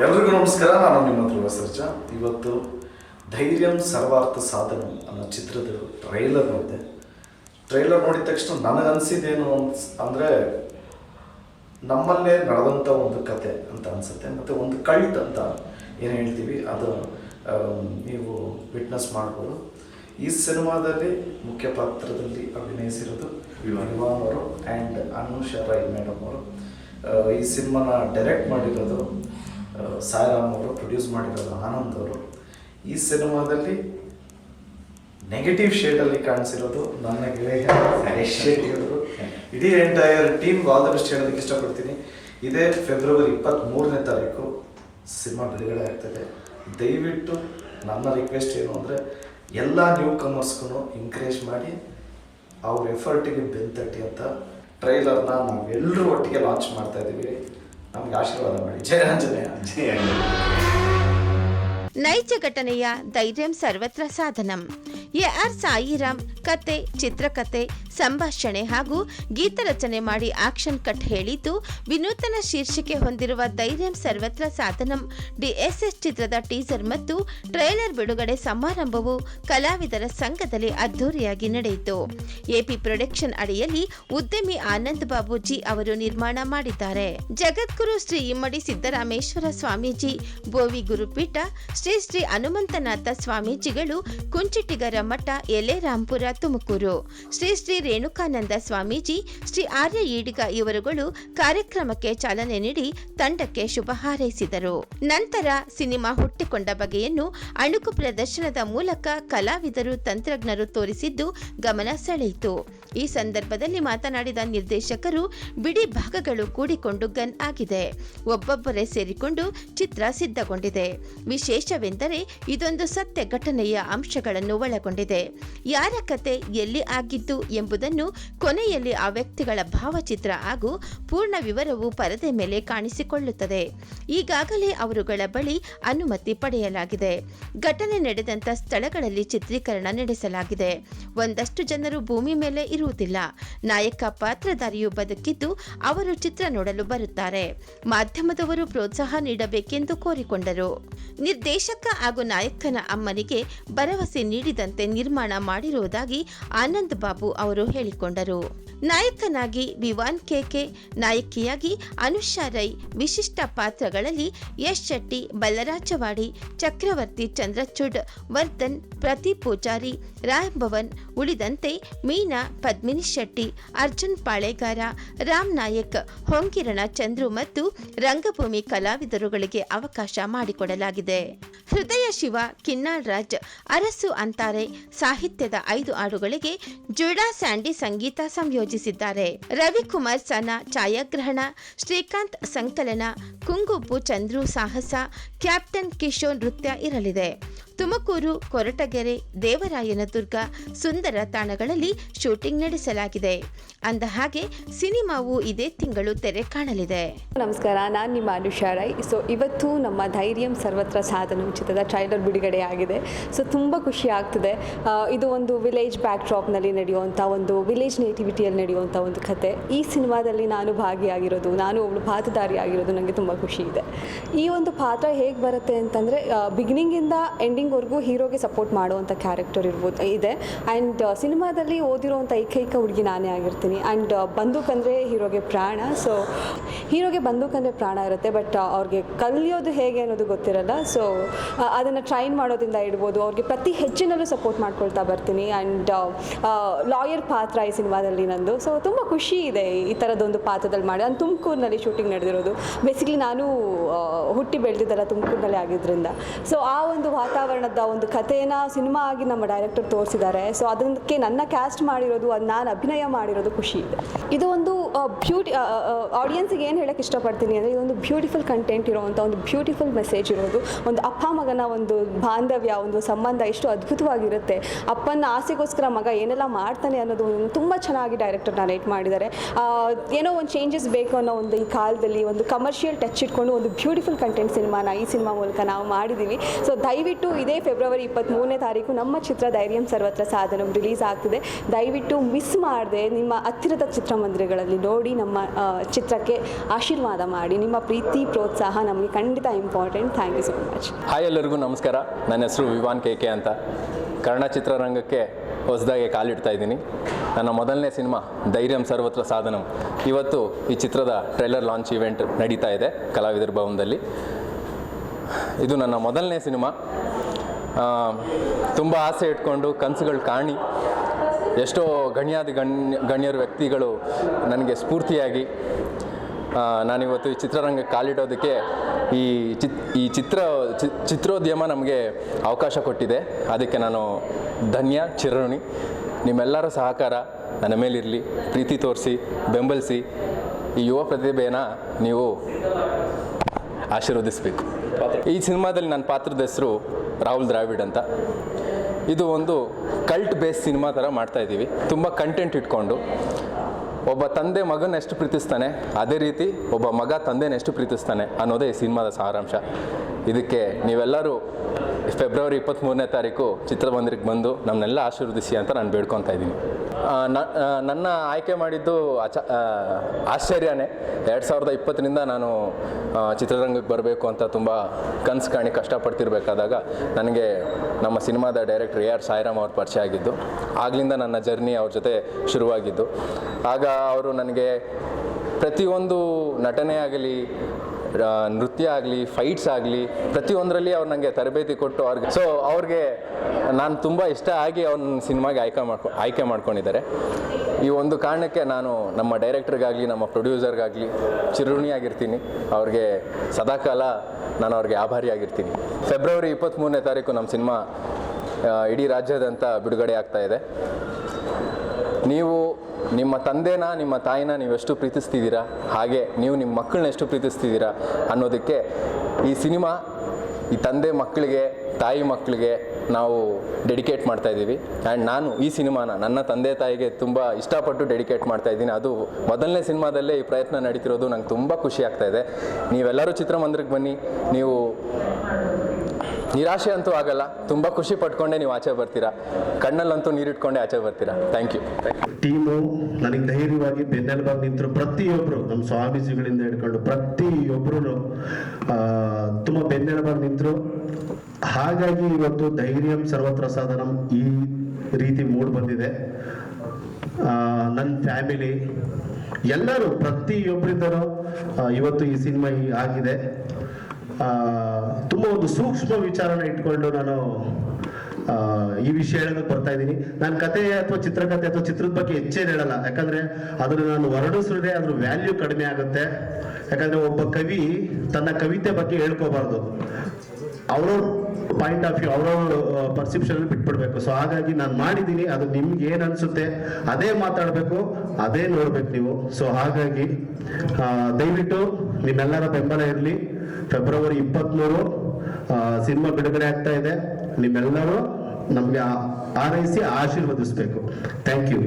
ಎಲ್ರಿಗೂ ನಮಸ್ಕಾರ ನಾನು ನಿಮ್ಮ ಧ್ರುವ ಸರ್ಜ. ಇವತ್ತು ಧೈರ್ಯಂ ಸರ್ವಾರ್ಥ ಸಾಧನ ಅನ್ನೋ ಚಿತ್ರದ ಟ್ರೈಲರ್ ನೋಡಿದೆ ಟ್ರೈಲರ್ ನೋಡಿದ ತಕ್ಷಣ ನನಗನ್ಸಿದ್ದೇನು ಅನ್ಸ್ ಅಂದರೆ ನಮ್ಮಲ್ಲೇ ನಡೆದಂಥ ಒಂದು ಕತೆ ಅಂತ ಅನಿಸುತ್ತೆ. ಮತ್ತು ಒಂದು ಕಳ್ತ ಅಂತ ಏನು ಹೇಳ್ತೀವಿ ಅದು ನೀವು ವಿಟ್ನೆಸ್ ಮಾಡ್ಬೋದು. ಈ ಸಿನಿಮಾದಲ್ಲಿ ಮುಖ್ಯ ಪಾತ್ರದಲ್ಲಿ ಅಭಿನಯಿಸಿರೋದು ವಿವಾನ್. ಅವರು ಆ್ಯಂಡ್ ಅನುಷಾ ರೈ ಮೇಡಮ್ ಅವರು. ಈ ಸಿನಿಮಾನ ಡೈರೆಕ್ಟ್ ಮಾಡಿರೋದು ಸಾಯಿರಾಮ್ ಅವರು ಪ್ರೊಡ್ಯೂಸ್ ಮಾಡಿರೋದು ಆನಂದ್ ಅವರು. ಈ ಸಿನಿಮಾದಲ್ಲಿ ನೆಗೆಟಿವ್ ಶೇಡಲ್ಲಿ ಕಾಣಿಸಿರೋದು ನನ್ನ ಗೆಳೆಯ ಹರೀಶ್ ಶೆಟ್ಟಿ ಅವರು. ಇಡೀ entire team all the best ಹೇಳೋದಕ್ಕೆ ಇಷ್ಟಪಡ್ತೀನಿ. ಇದೇ ಫೆಬ್ರವರಿ ಇಪ್ಪತ್ತ್ಮೂರನೇ ತಾರೀಕು ಸಿನಿಮಾ ಬಿಡುಗಡೆ ಆಗ್ತದೆ. ದಯವಿಟ್ಟು ನನ್ನ ರಿಕ್ವೆಸ್ಟ್ ಏನು ಅಂದರೆ ಎಲ್ಲ ನ್ಯೂ ಕಮರ್ಸ್ಗೂ ಎಂಕರೇಜ್ ಮಾಡಿ ಅವ್ರ ಎಫರ್ಟಿಗೆ ಬೆಂತಟ್ಟಿ ಅಂತ ಟ್ರೈಲರ್ನ ನಾವೆಲ್ಲರೂ ಒಟ್ಟಿಗೆ ಲಾಂಚ್ ಮಾಡ್ತಾ ಇದ್ದೀವಿ. ನಮ್ಗೆ ಆಶೀರ್ವಾದ ಮಾಡಿ. ಜಯ ಆಂಜನೇಯ. ಜಯ ಆಂಜನೇಯ. ನೈಜ ಘಟನೆಯ ಧೈರ್ಯಂ ಸರ್ವತ್ರ ಸಾಧನಂ. ಎ ಆರ್ ಸಾಯಿರಾಮ್ ಕತೆ, ಚಿತ್ರಕತೆ, ಸಂಭಾಷಣೆ ಹಾಗೂ ಗೀತ ರಚನೆ ಮಾಡಿ ಆಕ್ಷನ್ ಕಟ್ ಹೇಳಿದ್ದು, ವಿನೂತನ ಶೀರ್ಷಿಕೆ ಹೊಂದಿರುವ ಧೈರ್ಯಂ ಸರ್ವತ್ರ ಸಾಧನಂ. ಡಿಎಸ್ಎಸ್ ಚಿತ್ರದ ಟೀಸರ್ ಮತ್ತು ಟ್ರೈಲರ್ ಬಿಡುಗಡೆ ಸಮಾರಂಭವು ಕಲಾವಿದರ ಸಂಘದಲ್ಲಿ ಅದ್ದೂರಿಯಾಗಿ ನಡೆಯಿತು. ಎಪಿ ಪ್ರೊಡಕ್ಷನ್ ಅಡಿಯಲ್ಲಿ ಉದ್ಯಮಿ ಆನಂದ್ ಬಾಬುಜಿ ಅವರು ನಿರ್ಮಾಣ ಮಾಡಿದ್ದಾರೆ. ಜಗದ್ಗುರು ಶ್ರೀ ಇಮ್ಮಡಿ ಸಿದ್ದರಾಮೇಶ್ವರ ಸ್ವಾಮೀಜಿ, ಬೋವಿ ಗುರುಪೀಠ, ಶ್ರೀ ಶ್ರೀ ಹನುಮಂತನಾಥ ಸ್ವಾಮೀಜಿಗಳು ಕುಂಚಿಟಿಗರ ಮಠ ಎಲೆರಾಂಪುರ ತುಮಕೂರು. ಶ್ರೀ ಶ್ರೀ ರೇಣುಕಾನಂದ ಸ್ವಾಮೀಜಿ, ಶ್ರೀ ಆರ್ಯ ಈಡಿಗ ಇವರುಗಳು ಕಾರ್ಯಕ್ರಮಕ್ಕೆ ಚಾಲನೆ ನೀಡಿ ತಂಡಕ್ಕೆ ಶುಭ ಹಾರೈಸಿದರು. ನಂತರ ಸಿನಿಮಾ ಹುಟ್ಟಿಕೊಂಡ ಬಗೆಯನ್ನು ಅಣುಕು ಪ್ರದರ್ಶನದ ಮೂಲಕ ಕಲಾವಿದರು, ತಂತ್ರಜ್ಞರು ತೋರಿಸಿದ್ದು ಗಮನ ಸೆಳೆಯಿತು. ಈ ಸಂದರ್ಭದಲ್ಲಿ ಮಾತನಾಡಿದ ನಿರ್ದೇಶಕರು, ಬಿಡಿ ಭಾಗಗಳು ಕೂಡಿಕೊಂಡು ಗನ್ ಆಗಿದೆ. ಒಬ್ಬೊಬ್ಬರೇ ಸೇರಿಕೊಂಡು ಚಿತ್ರ ಸಿದ್ಧಗೊಂಡಿದೆ. ವಿಶೇಷವೆಂದರೆ ಇದೊಂದು ಸತ್ಯ ಘಟನೆಯ ಅಂಶಗಳನ್ನು ಒಳಗೊಂಡಿದೆ. ಯಾರ ಕತೆ ಎಲ್ಲಿ ಆಗಿದ್ದು ಎಂಬುದನ್ನು ಕೊನೆಯಲ್ಲಿ ಆ ವ್ಯಕ್ತಿಗಳ ಭಾವಚಿತ್ರ ಹಾಗೂ ಪೂರ್ಣ ವಿವರವು ಪರದೆ ಮೇಲೆ ಕಾಣಿಸಿಕೊಳ್ಳುತ್ತದೆ. ಈಗಾಗಲೇ ಅವರುಗಳ ಬಳಿ ಅನುಮತಿ ಪಡೆಯಲಾಗಿದೆ. ಘಟನೆ ನಡೆದಂತ ಸ್ಥಳಗಳಲ್ಲಿ ಚಿತ್ರೀಕರಣ ನಡೆಸಲಾಗಿದೆ. ಒಂದಷ್ಟು ಜನರು ಭೂಮಿ ಮೇಲೆ ಇರುವುದಿಲ್ಲ. ನಾಯಕ ಪಾತ್ರಧಾರಿಯು ಬದುಕಿದ್ದು ಅವರು ಚಿತ್ರ ನೋಡಲು ಬರುತ್ತಾರೆ. ಮಾಧ್ಯಮದವರು ಪ್ರೋತ್ಸಾಹ ನೀಡಬೇಕೆಂದು ಕೋರಿಕೊಂಡರು. ನಿರ್ದೇಶಕ ಹಾಗೂ ನಾಯಕನ ಅಮ್ಮನಿಗೆ ಭರವಸೆ ನೀಡಿದಂತೆ ನಿರ್ಮಾಣ ಮಾಡಿರುವುದಾಗಿ ಆನಂದ್ ಬಾಬು ಅವರು ಹೇಳಿಕೊಂಡರು. ನಾಯಕನಾಗಿ ವಿವಾನ್ ಕೆಕೆ, ನಾಯಕಿಯಾಗಿ ಅನುಷಾ ರೈ ವಿಶಿಷ್ಟ ಪಾತ್ರಗಳಲ್ಲಿ ಯಶ್ ಶೆಟ್ಟಿ ಬಲ್ಲರಾಜವಾಡಿ ಚಕ್ರವರ್ತಿ ಚಂದ್ರಚೂಡ್, ವರ್ಧನ್, ಪ್ರತಿ ಪೂಜಾರಿ, ರಾಮ್ ಭವನ್ ಉಳಿದಂತೆ ಮೀನಾ ಪದ್ಮಿನಿ ಶೆಟ್ಟಿ, ಅರ್ಜುನ್ ಪಾಳೆಗಾರ, ರಾಮ್ ನಾಯಕ್, ಹೊಂಕಿರಣ ಚಂದ್ರು ಮತ್ತು ರಂಗಭೂಮಿ ಕಲಾವಿದರುಗಳಿಗೆ ಅವಕಾಶ ಮಾಡಿಕೊಡಲಾಗಿದೆ. ಹೃದಯ ಶಿವ, ಕಿನ್ನಾಳ್ ರಾಜ್, ಅರಸು ಅಂತಾರೆ, ಸಾಹಿತ್ಯದ ಐದು ಹಾಡುಗಳಿಗೆ ಜುಡಾ ಸ್ಯಾಂಡಿ ಸಂಗೀತ ಸಂಯೋಜಿಸಿದ್ದಾರೆ ರವಿಕುಮಾರ್ ಸನ ಛಾಯಾಗ್ರಹಣ ಶ್ರೀಕಾಂತ್ ಸಂಕಲನ ಕುಂಗುಪು ಚಂದ್ರು ಸಾಹಸ ಕ್ಯಾಪ್ಟನ್ ಕಿಶೋರ್ ನೃತ್ಯ ಇರಲಿದೆ. ತುಮಕೂರು, ಕೊರಟಗೆರೆ ದೇವರಾಯನದುರ್ಗ ಸುಂದರ ತಾಣಗಳಲ್ಲಿ ಶೂಟಿಂಗ್ ನಡೆಸಲಾಗಿದೆ. ಅಂದ ಹಾಗೆ ಸಿನಿಮಾವು ಇದೇ ತಿಂಗಳು ತೆರೆ ಕಾಣಲಿದೆ. ನಮಸ್ಕಾರ, ನಾನು ನಿಮ್ಮ ಅನುಷಾ ರೈ. ಸೊ ಇವತ್ತು ನಮ್ಮ ಧೈರ್ಯಂ ಸರ್ವತ್ರ ಸಾಧನ ಚಿತ್ರದ ಟ್ರೈಲರ್ ಬಿಡುಗಡೆ ಆಗಿದೆ. ಸೊ ತುಂಬ ಖುಷಿ ಆಗ್ತಿದೆ. ಇದು ಒಂದು ವಿಲೇಜ್ ಬ್ಯಾಕ್ ಡ್ರಾಪ್ನಲ್ಲಿ ನಡೆಯುವಂಥ ಒಂದು ವಿಲೇಜ್ ನೇಟಿವಿಟಿಯಲ್ಲಿ ನಡೆಯುವಂಥ ಒಂದು ಕತೆ. ಈ ಸಿನಿಮಾದಲ್ಲಿ ನಾನು ಭಾಗಿಯಾಗಿರೋದು, ನಾನು ಅವಳು ಪಾತ್ರಧಾರಿ ಆಗಿರೋದು ನನಗೆ ತುಂಬ ಖುಷಿ ಇದೆ. ಈ ಒಂದು ಪಾತ್ರ ಹೇಗೆ ಬರುತ್ತೆ ಅಂತಂದರೆ ಬಿಗಿನಿಂಗಿಂದ ಎಂಡಿಂಗ್ವರೆಗೂ ಹೀರೋಗೆ ಸಪೋರ್ಟ್ ಮಾಡುವಂಥ ಕ್ಯಾರೆಕ್ಟರ್ ಇರ್ಬೋದು, ಇದೆ. ಆ್ಯಂಡ್ ಸಿನಿಮಾದಲ್ಲಿ ಓದಿರುವಂಥ ಏಕೈಕ ಹುಡುಗಿ ನಾನೇ ಆಗಿರ್ತೀನಿ. ಆ್ಯಂಡ್ ಬಂದೂಕ್ ಅಂದರೆ ಹೀರೋಗೆ ಪ್ರಾಣ. ಸೊ ಹೀರೋಗೆ ಬಂದೂಕ್ ಅಂದರೆ ಪ್ರಾಣ ಇರುತ್ತೆ. ಬಟ್ ಅವ್ರಿಗೆ ಕಲಿಯೋದು ಹೇಗೆ ಅನ್ನೋದು ಗೊತ್ತಿರಲ್ಲ. ಸೊ ಅದನ್ನು ಟ್ರೈನ್ ಮಾಡೋದ್ರಿಂದ ಇಡ್ಬೋದು. ಅವ್ರಿಗೆ ಪ್ರತಿ ಹೆಚ್ಚಿನಲ್ಲೂ ಸಪೋರ್ಟ್ ಮಾಡ್ಕೊಳ್ತಾ ಬರ್ತೀನಿ. ಆ್ಯಂಡ್ ಲಾಯರ್ ಪಾತ್ರ ಈ ಸಿನಿಮಾದಲ್ಲಿ ನಂದು. ಸೊ ತುಂಬ ಖುಷಿ ಇದೆ ಈ ಥರದೊಂದು ಪಾತ್ರದಲ್ಲಿ ಮಾಡಿ. ನಾನು ತುಮಕೂರಿನಲ್ಲಿ ಶೂಟಿಂಗ್ ನಡೆದಿರೋದು. ಬೇಸಿಕಲಿ ನಾನು ಹುಟ್ಟಿ ಬೆಳೆದಿದ್ದಲ್ಲ ತುಮಕೂರಿನಲ್ಲಿ ಆಗಿದ್ದರಿಂದ. ಸೊ ಆ ಒಂದು ವಾತಾವರಣದ ಒಂದು ಕಥೆನ ಸಿನಿಮಾ ಆಗಿ ನಮ್ಮ ಡೈರೆಕ್ಟರ್ ತೋರಿಸಿದ್ದಾರೆ. ಸೊ ಅದಕ್ಕೆ ನನ್ನ ಕ್ಯಾಸ್ಟ್ ಮಾಡಿರೋದು, ಅದು ನಾನು ಅಭಿನಯ ಮಾಡಿರೋದು ಖುಷಿ ಇದೆ. ಇದು ಒಂದು ಬ್ಯೂಟಿ ಆಡಿಯನ್ಸಿಗೆ ಏನು ಹೇಳಕ್ಕೆ ಇಷ್ಟಪಡ್ತೀನಿ ಅಂದರೆ, ಇದೊಂದು ಬ್ಯೂಟಿಫುಲ್ ಕಂಟೆಂಟ್ ಇರೋವಂಥ ಒಂದು ಬ್ಯೂಟಿಫುಲ್ ಮೆಸೇಜ್ ಇರೋದು. ಒಂದು ಅಪ್ಪ ಮಗನ ಒಂದು ಬಾಂಧವ್ಯ, ಒಂದು ಸಂಬಂಧ ಎಷ್ಟು ಅದ್ಭುತವಾಗಿರುತ್ತೆ. ಅಪ್ಪನ ಆಸೆಗೋಸ್ಕರ ಮಗ ಏನೆಲ್ಲ ಮಾಡ್ತಾನೆ ಅನ್ನೋದು ತುಂಬ ಚೆನ್ನಾಗಿ ಡೈರೆಕ್ಟರ್ ನರೇಟ್ ಮಾಡಿದ್ದಾರೆ. ಏನೋ ಒಂದು ಚೇಂಜಸ್ ಬೇಕು ಅನ್ನೋ ಒಂದು ಈ ಕಾಲದಲ್ಲಿ ಒಂದು ಕಮರ್ಷಿಯಲ್ ಟಚ್ ಇಟ್ಕೊಂಡು ಒಂದು ಬ್ಯೂಟಿಫುಲ್ ಕಂಟೆಂಟ್ ಸಿನಿಮಾನ ಈ ಸಿನಿಮಾ ಮೂಲಕ ನಾವು ಮಾಡಿದ್ದೀವಿ ಸೊ ದಯವಿಟ್ಟು ಇದೇ ಫೆಬ್ರವರಿ ಇಪ್ಪತ್ತ್ಮೂರನೇ ತಾರೀಕು ನಮ್ಮ ಚಿತ್ರ ಧೈರ್ಯಂ ಸರ್ವತ್ರ ಸಾಧನ ರಿಲೀಸ್ ಆಗ್ತಿದೆ. ದಯವಿಟ್ಟು ಮಿಸ್ ಮಾಡದೆ ನಿಮ್ಮ ಹತ್ತಿರದ ಚಿತ್ರಮಂದಿರಗಳಲ್ಲಿ ನೋಡಿ, ನಮ್ಮ ಚಿತ್ರಕ್ಕೆ ಆಶೀರ್ವಾದ ಮಾಡಿ, ನಿಮ್ಮ ಪ್ರೀತಿ, ಪ್ರೋತ್ಸಾಹ ನಮಗೆ ಖಂಡಿತ important thank you so much hi ಎಲ್ಲರಿಗೂ ನಮಸ್ಕಾರ. ನನ್ನ ಹೆಸರು ವಿವಾನ್ ಕೆ ಕೆ ಅಂತ. ಕನ್ನಡ ಚಿತ್ರರಂಗಕ್ಕೆ ಹೊಸದಾಗಿ ಕಾಲಿಡ್ತಾ ಇದ್ದೀನಿ. ನನ್ನ ಮೊದಲನೇ ಸಿನಿಮಾ ಧೈರ್ಯಂ ಸರ್ವತ್ರ ಸಾಧನಂ. ಇವತ್ತು ಈ ಚಿತ್ರದ ಟ್ರೈಲರ್ ಲಾಂಚ್ ಇವೆಂಟ್ ನಡೀತಾ ಇದೆ ಕಲಾವಿದರ ಭವನದಲ್ಲಿ. ಇದು ನನ್ನ ಮೊದಲನೇ ಸಿನಿಮಾ. ತುಂಬ ಆಸೆ ಇಟ್ಕೊಂಡು ಕನಸುಗಳು ಕಾಣಿ. ಎಷ್ಟೋ ಗಣ್ಯಾದಿ ಗಣ್ಯ ಗಣ್ಯರ ವ್ಯಕ್ತಿಗಳು ನನಗೆ ಸ್ಫೂರ್ತಿಯಾಗಿ ನಾನಿವತ್ತು ಈ ಚಿತ್ರರಂಗಕ್ಕೆ ಕಾಲಿಡೋದಕ್ಕೆ ಈ ಚಿತ್, ಈ ಚಿತ್ರ ಚಿತ್ರೋದ್ಯಮ ನಮಗೆ ಅವಕಾಶ ಕೊಟ್ಟಿದೆ. ಅದಕ್ಕೆ ನಾನು ಧನ್ಯ, ಚಿರಋಣಿ. ನಿಮ್ಮೆಲ್ಲರ ಸಹಕಾರ ನನ್ನ ಮೇಲಿರಲಿ. ಪ್ರೀತಿ ತೋರಿಸಿ, ಬೆಂಬಲಿಸಿ, ಈ ಯುವ ಪ್ರತಿಭೆಯನ್ನು ನೀವು ಆಶೀರ್ವದಿಸಬೇಕು. ಈ ಸಿನಿಮಾದಲ್ಲಿ ನನ್ನ ಪಾತ್ರದ ಹೆಸರು ರಾಹುಲ್ ದ್ರಾವಿಡ್ ಅಂತ. ಇದು ಒಂದು ಕಲ್ಟ್ ಬೇಸ್ ಸಿನಿಮಾ ಥರ ಮಾಡ್ತಾ ಇದ್ದೀವಿ. ತುಂಬ ಕಂಟೆಂಟ್ ಇಟ್ಕೊಂಡು. ಒಬ್ಬ ತಂದೆ ಮಗನ ಎಷ್ಟು ಪ್ರೀತಿಸ್ತಾನೆ, ಅದೇ ರೀತಿ ಒಬ್ಬ ಮಗ ತಂದೆನ ಎಷ್ಟು ಪ್ರೀತಿಸ್ತಾನೆ ಅನ್ನೋದೇ ಈ ಸಿನಿಮಾದ ಸಾರಾಂಶ. ಇದಕ್ಕೆ ನೀವೆಲ್ಲರೂ ಫೆಬ್ರವರಿ ಇಪ್ಪತ್ತ್ಮೂರನೇ ತಾರೀಕು ಚಿತ್ರಮಂದಿರಕ್ಕೆ ಬಂದು ನಮ್ಮನ್ನೆಲ್ಲ ಆಶೀರ್ವದಿಸಿ ಅಂತ ನಾನು ಬೇಡ್ಕೊತಾ ಇದ್ದೀನಿ. ನನ್ನ ಆಯ್ಕೆ ಮಾಡಿದ್ದು ಅಚ ಆಶ್ಚರ್ಯನೇ. ಎರಡು ಸಾವಿರದ ಇಪ್ಪತ್ತರಿಂದ ನಾನು ಚಿತ್ರರಂಗಕ್ಕೆ ಬರಬೇಕು ಅಂತ ತುಂಬ ಕನಸು ಕಾಣಿ ಕಷ್ಟಪಡ್ತಿರ್ಬೇಕಾದಾಗ ನನಗೆ ನಮ್ಮ ಸಿನಿಮಾದ ಡೈರೆಕ್ಟರ್ ಎ ಆರ್ ಸಾಯಿರಾಮ್ ಅವ್ರ ಪರಿಚಯ ಆಗಿದ್ದು. ಆಗಲಿಂದ ನನ್ನ ಜರ್ನಿ ಅವ್ರ ಜೊತೆ ಶುರುವಾಗಿದ್ದು. ಆಗ ಅವರು ನನಗೆ ಪ್ರತಿಯೊಂದು ನಟನೆ ಆಗಲಿ ನೃತ್ಯ ಆಗಲಿ ಫೈಟ್ಸ್ ಆಗಲಿ, ಪ್ರತಿಯೊಂದರಲ್ಲಿ ಅವ್ರು ನನಗೆ ತರಬೇತಿ ಕೊಟ್ಟು ಅವ್ರಿಗೆ ಸೊ ಅವ್ರಿಗೆ ನಾನು ತುಂಬ ಇಷ್ಟ ಆಗಿ ಅವ್ನ ಸಿನಿಮಾಗೆ ಆಯ್ಕೆ ಮಾಡ್ಕೊ ಆಯ್ಕೆ ಮಾಡ್ಕೊಂಡಿದ್ದಾರೆ. ಈ ಒಂದು ಕಾರಣಕ್ಕೆ ನಾನು ನಮ್ಮ ಡೈರೆಕ್ಟರ್ಗಾಗಲಿ ನಮ್ಮ ಪ್ರೊಡ್ಯೂಸರ್ಗಾಗಲಿ ಚಿರುಣಿಯಾಗಿರ್ತೀನಿ ಅವ್ರಿಗೆ ಸದಾಕಾಲ ನಾನು ಅವ್ರಿಗೆ ಆಭಾರಿಯಾಗಿರ್ತೀನಿ ಫೆಬ್ರವರಿ ಇಪ್ಪತ್ತ್ಮೂರನೇ ತಾರೀಕು ನಮ್ಮ ಸಿನಿಮಾ ಇಡೀ ರಾಜ್ಯಾದ್ಯಂತ ಬಿಡುಗಡೆ ಆಗ್ತಾ ಇದೆ. ನೀವು ನಿಮ್ಮ ತಂದೆನ, ನಿಮ್ಮ ತಾಯಿನ ನೀವು ಎಷ್ಟು ಪ್ರೀತಿಸ್ತಿದ್ದೀರಾ? ಹಾಗೆ ನೀವು ನಿಮ್ಮ ಮಕ್ಕಳನ್ನ ಎಷ್ಟು ಪ್ರೀತಿಸ್ತಿದ್ದೀರಾ ಅನ್ನೋದಕ್ಕೆ ಈ ಸಿನಿಮಾ ಈ ತಂದೆ ಮಕ್ಕಳಿಗೆ, ತಾಯಿ ಮಕ್ಕಳಿಗೆ ನಾವು ಡೆಡಿಕೇಟ್ ಮಾಡ್ತಾ ಇದ್ದೀವಿ. ಆ್ಯಂಡ್ ನಾನು ಈ ಸಿನಿಮಾನ ನನ್ನ ತಂದೆ ತಾಯಿಗೆ ತುಂಬ ಇಷ್ಟಪಟ್ಟು ಡೆಡಿಕೇಟ್ ಮಾಡ್ತಾ ಇದ್ದೀನಿ. ಅದು ಮೊದಲನೇ ಸಿನಿಮಾದಲ್ಲೇ ಈ ಪ್ರಯತ್ನ ನಡೀತಿರೋದು ನಂಗೆ ತುಂಬ ಖುಷಿ ಆಗ್ತಾ ಇದೆ. ನೀವೆಲ್ಲರೂ ಚಿತ್ರಮಂದಿರಕ್ಕೆ ಬನ್ನಿ. ನೀವು ನಿರಾಶೆ ಅಂತೂ ಆಗಲ್ಲ. ತುಂಬ ಖುಷಿ ಪಟ್ಕೊಂಡೆ ನೀವು ಆಚೆ ಬರ್ತೀರಾ. ಕಣ್ಣಲ್ಲಂತೂ ನೀರಿಟ್ಕೊಂಡೆ ಆಚೆ ಬರ್ತೀರಾ. ಥ್ಯಾಂಕ್ ಯು ಟೀಮು, ನನಗೆ ಧೈರ್ಯವಾಗಿ ಬೆನ್ನೆಲುಬಾಗಿ ನಿಂತರು ಪ್ರತಿಯೊಬ್ಬರು ನಮ್ಮ ಸ್ವಾಮೀಜಿಗಳಿಂದ ಹಿಡ್ಕೊಂಡು ಪ್ರತಿಯೊಬ್ಬರು ತುಂಬ ಬೆನ್ನೆಲುಬಾಗಿ ನಿಂತರು. ಹಾಗಾಗಿ ಇವತ್ತು ಧೈರ್ಯಂ ಸರ್ವತ್ರ ಸಾಧನಂ ಈ ರೀತಿ ಮೂಡ್ ಬಂದಿದೆ. ನನ್ನ ಫ್ಯಾಮಿಲಿ, ಎಲ್ಲರೂ ಪ್ರತಿಯೊಬ್ಬರಿಂದನೂ ಇವತ್ತು ಈ ಸಿನಿಮಾ ಆಗಿದೆ. ತುಂಬ ಒಂದು ಸೂಕ್ಷ್ಮ ವಿಚಾರನ ಇಟ್ಕೊಂಡು ನಾನು ಈ ವಿಷಯ ಹೇಳೋದಕ್ಕೆ ಬರ್ತಾ ಇದ್ದೀನಿ. ನಾನು ಕತೆ ಅಥವಾ ಚಿತ್ರಕಥೆ ಅಥವಾ ಚಿತ್ರದ ಬಗ್ಗೆ ಹೆಚ್ಚೇನು ಹೇಳಲ್ಲ. ಯಾಕಂದ್ರೆ ಅದನ್ನು ನಾನು ಹೊರಡಿಸಿದ್ರೆ ಅದ್ರ ವ್ಯಾಲ್ಯೂ ಕಡಿಮೆ ಆಗುತ್ತೆ. ಯಾಕಂದ್ರೆ ಒಬ್ಬ ಕವಿ ತನ್ನ ಕವಿತೆ ಬಗ್ಗೆ ಹೇಳ್ಕೋಬಾರ್ದು. ಅವ್ರವ್ರ ಪಾಯಿಂಟ್ ಆಫ್ ವ್ಯೂ ಅವ್ರವ್ರ ಪರ್ಸೆಪ್ಷನ್ ಬಿಟ್ಬಿಡ್ಬೇಕು. ಸೊ ಹಾಗಾಗಿ ನಾನು ಮಾಡಿದ್ದೀನಿ, ಅದು ನಿಮ್ಗೆ ಏನ್ ಅನ್ಸುತ್ತೆ, ಅದೇ ಮಾತಾಡಬೇಕು, ಅದೇ ನೋಡ್ಬೇಕು ನೀವು. ಸೊ ಹಾಗಾಗಿ ದಯವಿಟ್ಟು ನಿಮ್ಮೆಲ್ಲರ ಬೆಂಬಲ ಇರಲಿ. ಫೆಬ್ರವರಿ ಇಪ್ಪತ್ತ್ಮೂರು ಸಿನಿಮಾ ಬಿಡುಗಡೆ ಆಗ್ತಾ ಇದೆ. ನಿಮ್ಮೆಲ್ಲರೂ ನಮಗೆ ಆರೈಸಿ ಆಶೀರ್ವದಿಸಬೇಕು. Thank you